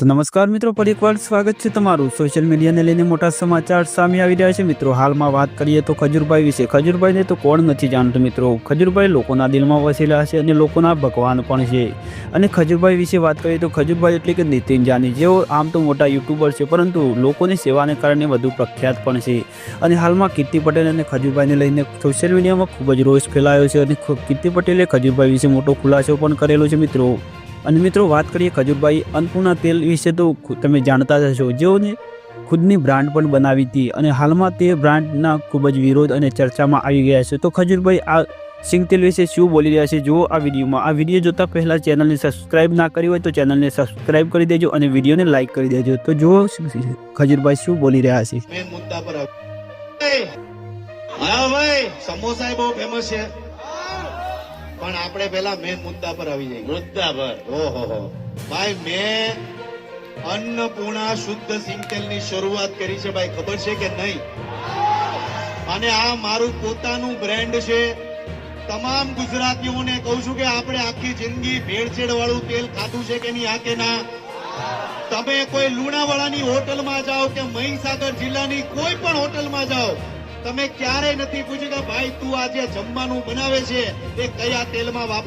તો નમસ્કાર મિત્રો, ફરી એકવાર સ્વાગત છે તમારું. સોશિયલ મીડિયાને લઈને મોટા સમાચાર સામે આવી રહ્યા છે મિત્રો. હાલમાં વાત કરીએ તો ખજૂરભાઈ વિશે. ખજૂરભાઈને તો કોણ નથી જાણતું મિત્રો. ખજૂરભાઈ લોકોના દિલમાં વસેલા છે અને લોકોના ભગવાન પણ છે. અને ખજુરભાઈ વિશે વાત કરીએ તો ખજુરભાઈ એટલે કે નીતિન જાની. જેઓ આમ તો મોટા યુટ્યુબર છે, પરંતુ લોકોની સેવાને કારણે વધુ પ્રખ્યાત પણ છે. અને હાલમાં કીર્તિ પટેલ અને ખજુરભાઈને લઈને સોશિયલ મીડિયામાં ખૂબ જ રોષ ફેલાયો છે અને કીર્તિ પટેલે ખજૂરભાઈ વિશે મોટો ખુલાસો પણ કરેલો છે મિત્રો. અને મિત્રો, વાત કરીએ ખજૂરભાઈ અન્નપૂર્ણા તેલ વિશે તો તમે જાણતા જ હશો. જેઓને ખુદની બ્રાન્ડ પણ બનાવી હતી અને હાલમાં તે બ્રાન્ડના ખૂબ જ વિરોધ અને ચર્ચામાં આવી ગયા છે. તો ખજૂરભાઈ, આ સિંગ તેલ વિશે શું બોલી રહ્યા છે? જુઓ આ વિડીયોમાં. આ વીડિયો જોતા પહેલાં ચેનલને સબસ્ક્રાઇબ ના કરી હોય તો ચેનલને સબસ્ક્રાઇબ કરી દેજો અને વિડીયોને લાઇક કરી દેજો. તો જુઓ ખજૂરભાઈ શું બોલી રહ્યા છે? સમોસા બહુ ફેમસ છે. પણ આપણે પેલા મેન મુદ્દા પર આવી જઈએ. મુદ્દા પર. ઓહો હો. ભાઈ મેં અન્નપૂર્ણા શુદ્ધ સિંગતેલની શરૂઆત કરી છે. ભાઈ ખબર છે કે નહીં? અને આ મારું પોતાનું બ્રેન્ડ છે. તમામ ગુજરાતીઓને કહું છું કે આપણે આખી જિંદગી ભેળસેળ વાળું તેલ ખાધું છે કે નહીં આ કે ના? તમે કોઈ લુણાવાડાની હોટલમાં જાઓ કે મહીસાગર જિલ્લાની કોઈ પણ હોટલમાં જાઓ તમે ક્યારેય નથી પૂછ્યું કે ભાઈ તું આજે જમવાનું બનાવે છે? એ કયા તેલમાં વાપરે